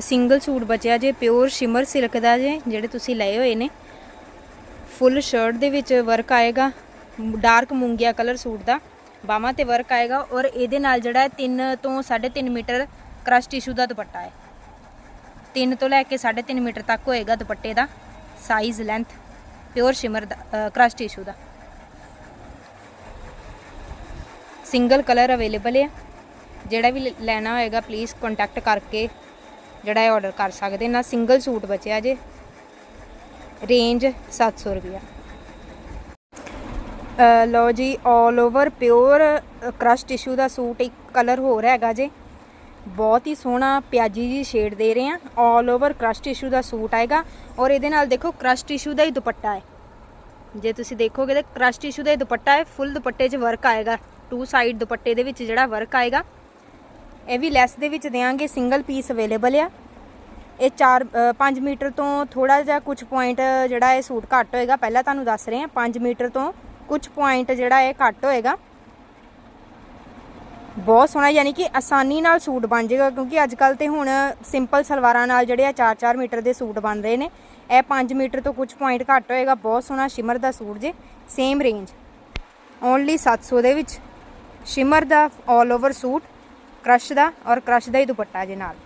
Single suit ਬਚਿਆ ਜੇ pure shimmer silk ਦਾ ਜੇ, ਜਿਹੜੇ ਤੁਸੀਂ ਲਏ ਹੋਏ ਨੇ। ਫੁੱਲ ਸ਼ਰਟ ਦੇ ਵਿੱਚ ਵਰਕ ਆਏਗਾ ਡਾਰਕ ਮੂੰਗੀਆ ਕਲਰ ਸੂਟ ਦਾ। ਬਾਹਾਂ ਤੇ ਵਰਕ ਆਏਗਾ ਔਰ ਇਹਦੇ ਨਾਲ ਜਿਹੜਾ ਹੈ 3 ਤੋਂ 3.5 ਮੀਟਰ ਕ੍ਰਸ਼ ਟਿਸ਼ੂ ਦਾ ਦੁਪੱਟਾ ਹੈ। 3 ਤੋਂ ਲੈ ਕੇ 3.5 ਮੀਟਰ ਤੱਕ ਹੋਏਗਾ ਦੁਪੱਟੇ ਦਾ ਸਾਈਜ਼ ਲੈਂਥ ਪਿਓਰ ਸ਼ਿਮਰ ਦਾ ਕ੍ਰਸ਼ ਟਿਸ਼ੂ ਦਾ। ਸਿੰਗਲ ਕਲਰ ਅਵੇਲੇਬਲ ਹੈ ਜਿਹੜਾ ਵੀ ਲੈਣਾ ਹੋਏਗਾ ਪਲੀਜ਼ ਕੰਟੈਕਟ ਕਰਕੇ ਜਿਹੜਾ ਹੈ ਆਰਡਰ ਕਰ ਸਕਦੇ ਨਾ। ਸਿੰਗਲ ਸੂਟ ਬਚਿਆ ਜੇ। ਰੇਂਜ 700 ਰੁਪਿਆ ਅ, ਲਓ ਜੀ 올 ਓਵਰ ਪਿਓਰ ਕ੍ਰਸ਼ ਟਿਸ਼ੂ ਦਾ ਸੂਟ ਇੱਕ ਕਲਰ ਹੋਰ ਹੈਗਾ ਜੇ। ਬਹੁਤ ਹੀ ਸੋਹਣਾ ਪਿਆਜੀ ਜੀ ਸ਼ੇਡ ਦੇ ਰਹੇ ਆ। 올 ਓਵਰ ਕ੍ਰਸ਼ ਟਿਸ਼ੂ ਦਾ ਸੂਟ ਆਏਗਾ। ਔਰ ਇਹਦੇ ਨਾਲ ਦੇਖੋ ਕ੍ਰਸ਼ ਟਿਸ਼ੂ ਦਾ ਹੀ ਦੁਪੱਟਾ ਹੈ। ਜੇ ਤੁਸੀਂ ਦੇਖੋਗੇ ਤਾਂ ਕ੍ਰਸ਼ ਟਿਸ਼ੂ ਦਾ ਹੀ ਦੁਪੱਟਾ ਹੈ। ਫੁੱਲ ਦੁਪੱਟੇ 'ਚ ਵਰਕ ਆਏਗਾ। ਟੂ ਸਾਈਡ ਦੁਪੱਟੇ ਦੇ ਵਿੱਚ ਜਿਹੜਾ ਵਰਕ ਆਏਗਾ। ਇਹ ਵੀ ਲੈਸ ਦੇ ਵਿੱਚ ਦੇਾਂਗੇ ਸਿੰਗਲ ਪੀਸ ਅਵੇਲੇਬਲ ਆ। ਇਹ 4 5 ਮੀਟਰ ਤੋਂ ਥੋੜਾ ਜਿਹਾ ਕੁਝ ਪੁਆਇੰਟ ਜਿਹੜਾ ਇਹ ਸੂਟ ਘੱਟ ਹੋਏਗਾ, ਪਹਿਲਾਂ ਤੁਹਾਨੂੰ ਦੱਸ ਰਹੇ ਹਾਂ 5 ਮੀਟਰ ਤੋਂ ਕੁਝ ਪੁਆਇੰਟ ਜਿਹੜਾ ਇਹ ਘੱਟ ਹੋਏਗਾ। ਬਹੁਤ ਸੋਹਣਾ, ਯਾਨੀ ਕਿ ਆਸਾਨੀ ਨਾਲ ਸੂਟ ਬਣ ਜਾਏਗਾ, ਕਿਉਂਕਿ ਅੱਜ ਕੱਲ ਤੇ ਹੁਣ ਸਿੰਪਲ ਸਲਵਾਰਾਂ ਨਾਲ ਜਿਹੜੇ ਆ 4-4 ਮੀਟਰ ਦੇ ਸੂਟ ਬਣ ਰਹੇ ਨੇ। ਇਹ 5 ਮੀਟਰ ਤੋਂ ਕੁਝ ਪੁਆਇੰਟ ਘੱਟ ਹੋਏਗਾ, ਬਹੁਤ ਸੋਹਣਾ ਸ਼ਿਮਰ ਦਾ ਸੂਟ ਜੇ ਸੇਮ ਰੇਂਜ ਓਨਲੀ 700 ਦੇ ਵਿੱਚ। ਸ਼ਿਮਰ ਦਾ 올 ਓਵਰ ਸੂਟ। ਕ੍ਰਸ਼ ਦਾ ਔਰ ਕ੍ਰਸ਼ ਦਾ ਹੀ ਦੁਪੱਟਾ ਜੇ ਨਾਲ।